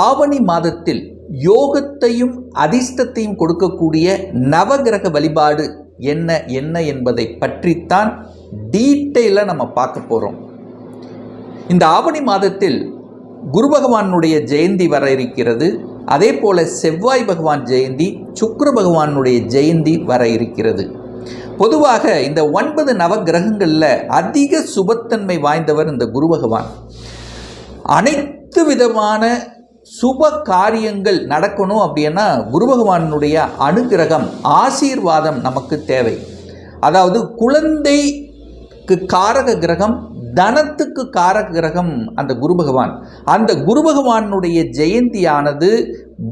ஆவணி மாதத்தில் யோகத்தையும் அதிர்ஷ்டத்தையும் கொடுக்கக்கூடிய நவகிரக வழிபாடு என்ன என்ன என்பதை பற்றித்தான் டீட்டெயிலாக நம்ம பார்க்க போகிறோம் இந்த ஆவணி மாதத்தில் குரு பகவானுடைய ஜெயந்தி வர இருக்கிறது. அதே போல செவ்வாய் பகவான் ஜெயந்தி சுக்கர பகவானுடைய ஜெயந்தி வர இருக்கிறது. பொதுவாக இந்த ஒன்பது நவ கிரகங்களில் அதிக சுபத்தன்மை வாய்ந்தவர் இந்த குரு பகவான். அனைத்து விதமான சுப காரியங்கள் நடக்கணும் அப்படின்னா குரு பகவானுடைய அனுகிரகம் ஆசீர்வாதம் நமக்கு தேவை. அதாவது குழந்தைக்கு காரக கிரகம் தனத்துக்கு காரக கிரகம் அந்த குரு பகவான். அந்த குரு பகவானுடைய ஜெயந்தியானது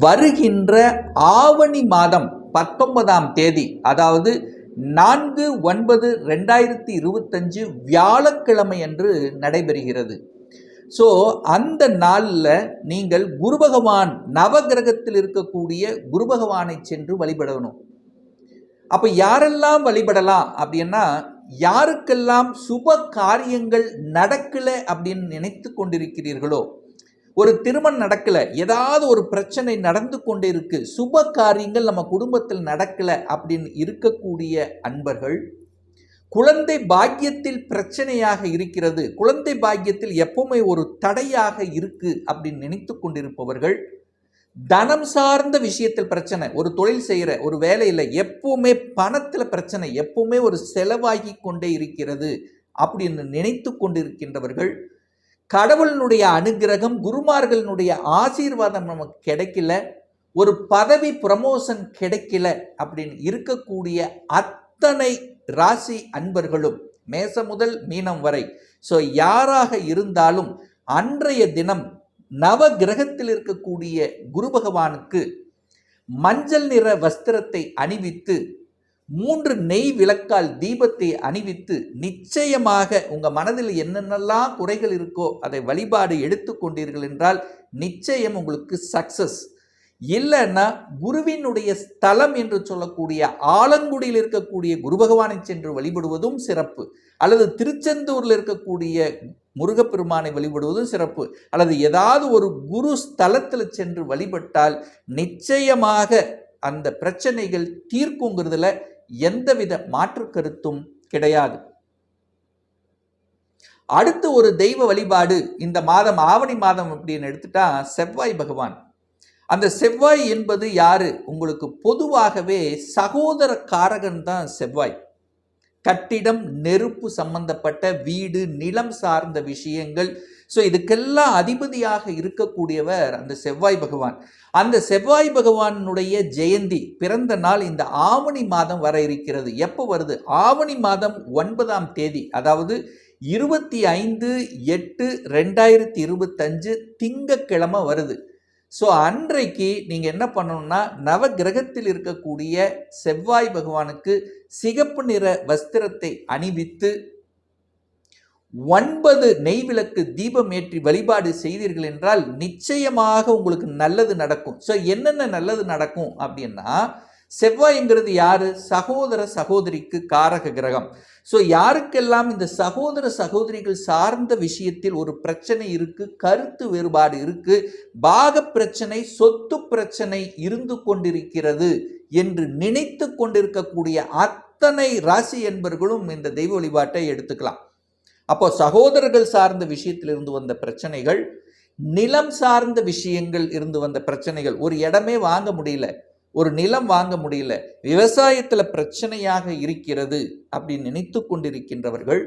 வருகின்ற ஆவணி மாதம் பத்தொன்பதாம் தேதி அதாவது நான்கு ஒன்பது ரெண்டாயிரத்தி இருபத்தஞ்சு வியாழக்கிழமை அன்று நடைபெறுகிறது. ஸோ அந்த நாளில் நீங்கள் குரு பகவான் நவகிரகத்தில் இருக்கக்கூடிய குரு பகவானை சென்று வழிபடணும். அப்போ யாரெல்லாம் வழிபடலாம் அப்படின்னா யாருக்கெல்லாம் சுப காரியங்கள் நடக்கலை அப்படின்னு நினைத்து கொண்டிருக்கிறீர்களோ ஒரு திருமணம் நடக்கலை ஏதாவது ஒரு பிரச்சனை நடந்து கொண்டே இருக்கு சுப காரியங்கள் நம்ம குடும்பத்தில் நடக்கலை அப்படின்னு இருக்கக்கூடிய அன்பர்கள் குழந்தை பாக்கியத்தில் பிரச்சனையாக இருக்கிறது. குழந்தை பாக்கியத்தில் எப்பவுமே ஒரு தடையாக இருக்கு அப்படின்னு நினைத்து கொண்டிருப்பவர்கள் தனம் சார்ந்த விஷயத்தில் பிரச்சனை ஒரு தொழில் செய்கிற ஒரு வேலையில் எப்பவுமே பணத்தில் பிரச்சனை எப்பவுமே ஒரு செலவாகி கொண்டே இருக்கிறது அப்படின்னு நினைத்து கொண்டிருக்கின்றவர்கள் கடவுளினுடைய அனுகிரகம் குருமார்களினுடைய ஆசீர்வாதம் நமக்கு கிடைக்கல ஒரு பதவி ப்ரமோஷன் கிடைக்கல அப்படின்னு இருக்கக்கூடிய அத்தனை ராசி அன்பர்களும் மேச முதல் மீனம் வரை. ஸோ யாராக இருந்தாலும் அன்றைய தினம் நவ கிரகத்தில் இருக்கக்கூடிய குரு பகவானுக்கு மஞ்சள் நிற வஸ்திரத்தை அணிவித்து மூன்று நெய் விளக்கால் தீபத்தை அணிவித்து நிச்சயமாக உங்கள் மனதில் என்னென்னலாம் குறைகள் இருக்கோ அதை வழிபாடு எடுத்துக்கொண்டீர்கள் என்றால் நிச்சயம் உங்களுக்கு சக்சஸ் இல்லைன்னா குருவினுடைய ஸ்தலம் என்று சொல்லக்கூடிய ஆலங்குடியில் இருக்கக்கூடிய குரு பகவானை சென்று வழிபடுவதும் சிறப்பு. அல்லது திருச்செந்தூரில் இருக்கக்கூடிய முருகப்பெருமானை வழிபடுவதும் சிறப்பு. அல்லது ஏதாவது ஒரு குரு ஸ்தலத்தில் சென்று வழிபட்டால் நிச்சயமாக அந்த பிரச்சனைகள் தீர்க்குங்கிறதுல எந்தவித மாற்று கருத்தும் கிடையாது. அடுத்து ஒரு தெய்வ வழிபாடு இந்த மாதம் ஆவணி மாதம் அப்படின்னு எடுத்துட்டா செவ்வாய் பகவான். அந்த செவ்வாய் என்பது யாரு? உங்களுக்கு பொதுவாகவே சகோதர காரகன் தான் செவ்வாய். கட்டிடம் நெருப்பு சம்பந்தப்பட்ட வீடு நிலம் சார்ந்த விஷயங்கள். ஸோ இதுக்கெல்லாம் அதிபதியாக இருக்கக்கூடியவர் அந்த செவ்வாய் பகவான். அந்த செவ்வாய் பகவானுடைய ஜெயந்தி பிறந்த நாள் இந்த ஆவணி மாதம் வர இருக்கிறது. எப்போ வருது? ஆவணி மாதம் ஒன்பதாம் தேதி. அதாவது இருபத்தி ஐந்து எட்டு ரெண்டாயிரத்தி இருபத்தஞ்சு திங்கக்கிழமை வருது. ஸோ அன்றைக்கு நீங்கள் என்ன பண்ணணும்னா நவ கிரகத்தில் இருக்கக்கூடிய செவ்வாய் பகவானுக்கு சிகப்பு நிற வஸ்திரத்தை அணிவித்து ஒன்பது நெய் விளக்கு தீபம் ஏற்றி வழிபாடு செய்தீர்கள் என்றால் நிச்சயமாக உங்களுக்கு நல்லது நடக்கும். ஸோ என்னென்ன நல்லது நடக்கும் அப்படின்னா செவ்வாய்ங்கிறது யாரு? சகோதர சகோதரிக்கு காரக கிரகம். ஸோ யாருக்கெல்லாம் இந்த சகோதர சகோதரிகள் சார்ந்த விஷயத்தில் ஒரு பிரச்சனை இருக்கு கருத்து வேறுபாடு இருக்கு பாக பிரச்சனை சொத்து பிரச்சனை இருந்து கொண்டிருக்கிறது என்று நினைத்து கொண்டிருக்கக்கூடிய அத்தனை ராசி என்பர்களும் இந்த தெய்வ வழிபாட்டை எடுத்துக்கலாம். அப்போ சகோதரர்கள் சார்ந்த விஷயத்தில் இருந்து வந்த பிரச்சனைகள் நிலம் சார்ந்த விஷயங்கள் இருந்து வந்த பிரச்சனைகள் ஒரு இடமே வாங்க முடியல. ஒரு நிலம் வாங்க முடியல விவசாயத்தில் பிரச்சனையாக இருக்கிறது அப்படின்னு நினைத்து கொண்டிருக்கின்றவர்கள்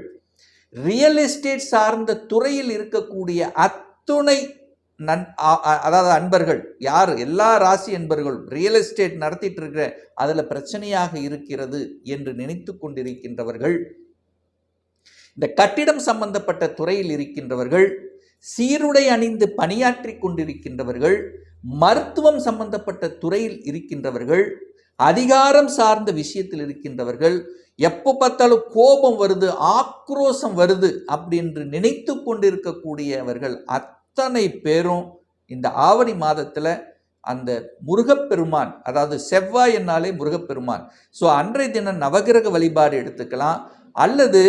ரியல் எஸ்டேட் சார்ந்த துறையில் இருக்கக்கூடிய அத்துணை நன் அதாவது அன்பர்கள் யார்? எல்லா ராசி அன்பர்களும் ரியல் எஸ்டேட் நடத்திட்டு இருக்கிற அதில் பிரச்சனையாக இருக்கிறது என்று நினைத்து கொண்டிருக்கின்றவர்கள் இந்த கட்டிடம் சம்பந்தப்பட்ட துறையில் இருக்கின்றவர்கள் சீருடை அணிந்து பணியாற்றி கொண்டிருக்கின்றவர்கள் மருத்துவம் சம்பந்தப்பட்ட துறையில் இருக்கின்றவர்கள் அதிகாரம் சார்ந்த விஷயத்தில் இருக்கின்றவர்கள் எப்போ பார்த்தாலும் கோபம் வருது ஆக்ரோஷம் வருது அப்படின்னு நினைத்து கொண்டிருக்கக்கூடியவர்கள் அத்தனை பேரும் இந்த ஆவணி மாதத்தில் அந்த முருகப்பெருமான் அதாவது செவ்வாய் என்னாலே முருகப்பெருமான். ஸோ அன்றைய தினம் நவகிரக வழிபாடு எடுத்துக்கலாம். அல்லது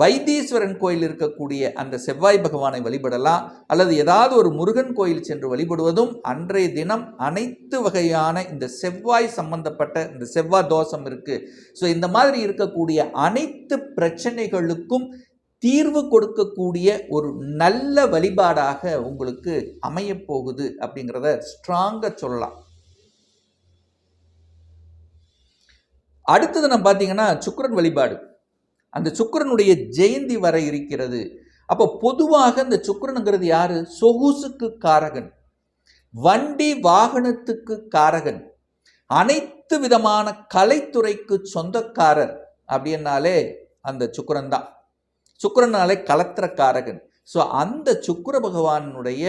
வைத்தீஸ்வரன் கோயில் இருக்கக்கூடிய அந்த செவ்வாய் பகவானை வழிபடலாம் அல்லது ஏதாவது ஒரு முருகன் கோயில் சென்று வழிபடுவதும் அன்றைய தினம் அனைத்து வகையான இந்த செவ்வாய் சம்பந்தப்பட்ட இந்த செவ்வாய் தோஷம் இருக்குது ஸோ இந்த மாதிரி இருக்கக்கூடிய அனைத்து பிரச்சனைகளுக்கும் தீர்வு கொடுக்கக்கூடிய ஒரு நல்ல வழிபாடாக உங்களுக்கு அமையப்போகுது அப்படிங்கிறத ஸ்ட்ராங்காக சொல்லலாம். அடுத்தது நம்ம பார்த்தீங்கன்னா சுக்கிரன் வழிபாடு. அந்த சுக்கிரனுடைய ஜெயந்தி வர இருக்கிறது. அப்போ பொதுவாக இந்த சுக்கிரனுங்கிறது யாரு? சொகுசுக்கு காரகன். வண்டி வாகனத்துக்கு காரகன். அனைத்து விதமான கலைத்துறைக்கு சொந்தக்காரர் அப்படின்னாலே அந்த சுக்கிரன் தான் சுக்கரனாலே கலத்திர காரகன். ஸோ அந்த சுக்கிர பகவானுடைய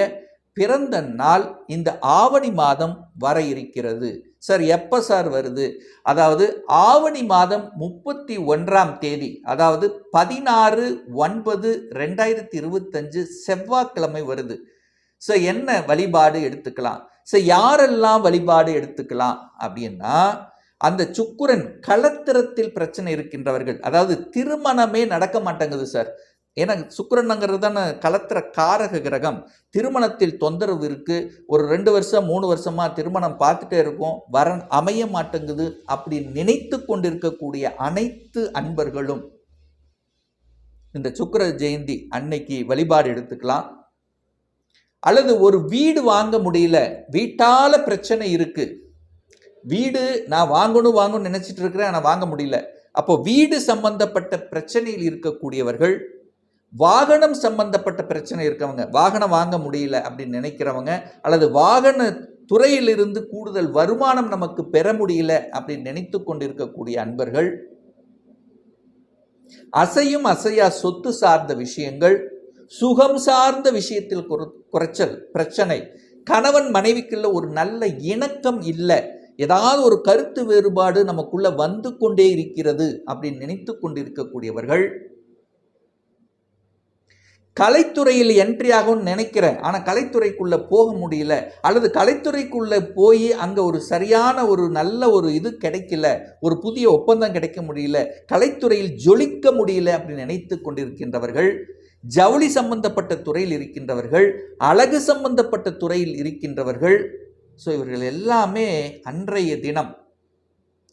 பிறந்த நாள் இந்த ஆவணி மாதம் வர இருக்கிறது. சார் எப்போ சார் வருது? அதாவது ஆவணி மாதம் முப்பத்தி ஒன்றாம் தேதி அதாவது பதினாறு ஒன்பது ரெண்டாயிரத்தி இருபத்தஞ்சு செவ்வாய்க்கிழமை வருது. ஸோ என்ன வழிபாடு எடுத்துக்கலாம்? ஸோ யாரெல்லாம் வழிபாடு எடுத்துக்கலாம்? அப்படின்னா அந்த சுக்குரன் களத்திரத்தில் பிரச்சனை இருக்கின்றவர்கள் அதாவது திருமணமே நடக்க மாட்டேங்குது சார். ஏன்னா சுக்கிரனுங்கிறது தானே கலத்திர காரக கிரகம். திருமணத்தில் தொந்தரவு இருக்குது ஒரு ரெண்டு வருஷம் மூணு வருஷமாக திருமணம் பார்த்துட்டே இருக்கும். வரன் அமைய மாட்டேங்குது அப்படி நினைத்து கொண்டிருக்கக்கூடிய அனைத்து அன்பர்களும் இந்த சுக்கர ஜெயந்தி அன்னைக்கு வழிபாடு எடுத்துக்கலாம். அல்லது ஒரு வீடு வாங்க முடியல. வீட்டால் பிரச்சனை இருக்குது வீடு நான் வாங்கணும் வாங்கணும்னு நினச்சிட்டு இருக்கிறேன் ஆனால் வாங்க முடியல. அப்போ வீடு சம்பந்தப்பட்ட பிரச்சனையில் இருக்கக்கூடியவர்கள் வாகனம் சம்பந்தப்பட்ட பிரச்சனை இருக்கவங்க வாகனம் வாங்க முடியல அப்படின்னு நினைக்கிறவங்க அல்லது வாகன துறையிலிருந்து கூடுதல் வருமானம் நமக்கு பெற முடியல அப்படின்னு நினைத்து கொண்டிருக்கக்கூடிய அன்பர்கள் அசையும் அசையா சொத்து சார்ந்த விஷயங்கள் சுகம் சார்ந்த விஷயத்தில் குற- குறைச்சல் பிரச்சனை கணவன் மனைவிக்குள்ள ஒரு நல்ல இணக்கம் இல்லை ஏதாவது ஒரு கருத்து வேறுபாடு நமக்குள்ள வந்து கொண்டே இருக்கிறது அப்படின்னு நினைத்து கொண்டிருக்கக்கூடியவர்கள் கலைத்துறையில் என்ட்ரி ஆகும்னு நினைக்கிறேன். ஆனால் கலைத்துறைக்குள்ளே போக முடியல. அல்லது கலைத்துறைக்குள்ளே போய் அங்கே ஒரு சரியான ஒரு நல்ல ஒரு இது கிடைக்கல. ஒரு புதிய ஒப்பந்தம் கிடைக்க முடியல. கலைத்துறையில் ஜொலிக்க முடியல அப்படின்னு நினைத்து கொண்டிருக்கின்றவர்கள் ஜவுளி சம்பந்தப்பட்ட துறையில் இருக்கின்றவர்கள் அழகு சம்பந்தப்பட்ட துறையில் இருக்கின்றவர்கள். ஸோ இவர்கள் எல்லாமே அன்றைய தினம்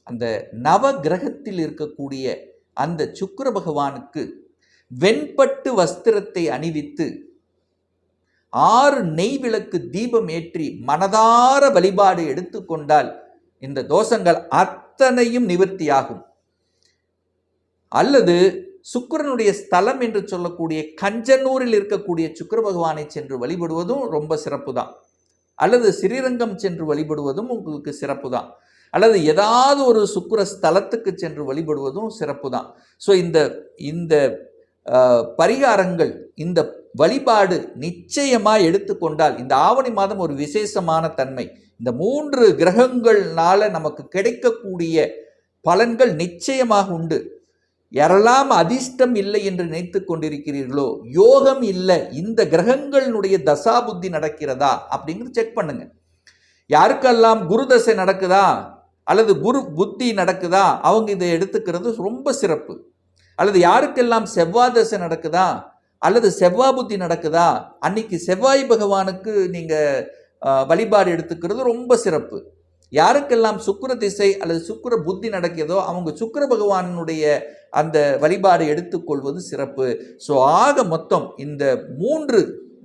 அந்த நவ கிரகத்தில் இருக்கக்கூடிய அந்த சுக்கர பகவானுக்கு வெண்பட்டு வஸ்திரத்தை அணிவித்து ஆறு நெய் விளக்கு தீபம் ஏற்றி மனதார வழிபாடு எடுத்துக்கொண்டால் இந்த தோஷங்கள் அத்தனையும் நிவர்த்தியாகும். அல்லது சுக்கிரனுடைய ஸ்தலம் என்று சொல்லக்கூடிய கஞ்சனூரில் இருக்கக்கூடிய சுக்கர பகவானை சென்று வழிபடுவதும் ரொம்ப சிறப்பு தான் அல்லது ஸ்ரீரங்கம் சென்று வழிபடுவதும் உங்களுக்கு சிறப்பு தான் அல்லது ஏதாவது ஒரு சுக்கர ஸ்தலத்துக்கு சென்று வழிபடுவதும் சிறப்பு தான் ஸோ இந்த இந்த பரிகாரங்கள் இந்த வழிபாடு நிச்சயமாக எடுத்துக்கொண்டால் இந்த ஆவணி மாதம் ஒரு விசேஷமான தன்மை. இந்த மூன்று கிரகங்கள்னால நமக்கு கிடைக்கக்கூடிய பலன்கள் நிச்சயமாக உண்டு. யாரெல்லாம் அதிர்ஷ்டம் இல்லை என்று நினைத்து கொண்டிருக்கிறீர்களோ யோகம் இல்லை இந்த கிரகங்களினுடைய தசாபுத்தி நடக்கிறதா அப்படிங்கிறது செக் பண்ணுங்க. யாருக்கெல்லாம் குரு தசை நடக்குதா அல்லது குரு புத்தி நடக்குதா அவங்க இதை எடுத்துக்கிறது ரொம்ப சிறப்பு. அல்லது யாருக்கெல்லாம் செவ்வாய் தசை நடக்குதா? அல்லது செவ்வாய் புத்தி நடக்குதா? அன்னைக்கு செவ்வாய் பகவானுக்கு நீங்கள் வழிபாடு எடுத்துக்கிறது ரொம்ப சிறப்பு. யாருக்கெல்லாம் சுக்கிர திசை அல்லது சுக்கர புத்தி நடக்கிறதோ அவங்க சுக்கிர பகவானுடைய அந்த வழிபாடு எடுத்துக்கொள்வது சிறப்பு. ஸோ ஆக மொத்தம் இந்த மூன்று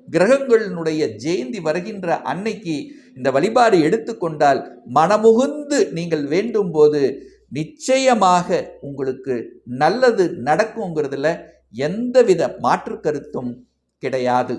கிரகங்களினுடைய ஜெயந்தி வருகின்ற அன்னைக்கு இந்த வழிபாடு எடுத்துக்கொண்டால் மனமுகுந்து நீங்கள் வேண்டும் போது நிச்சயமாக உங்களுக்கு நல்லது நடக்குங்கிறதுல எந்தவித மாற்று கருத்தும் கிடையாது.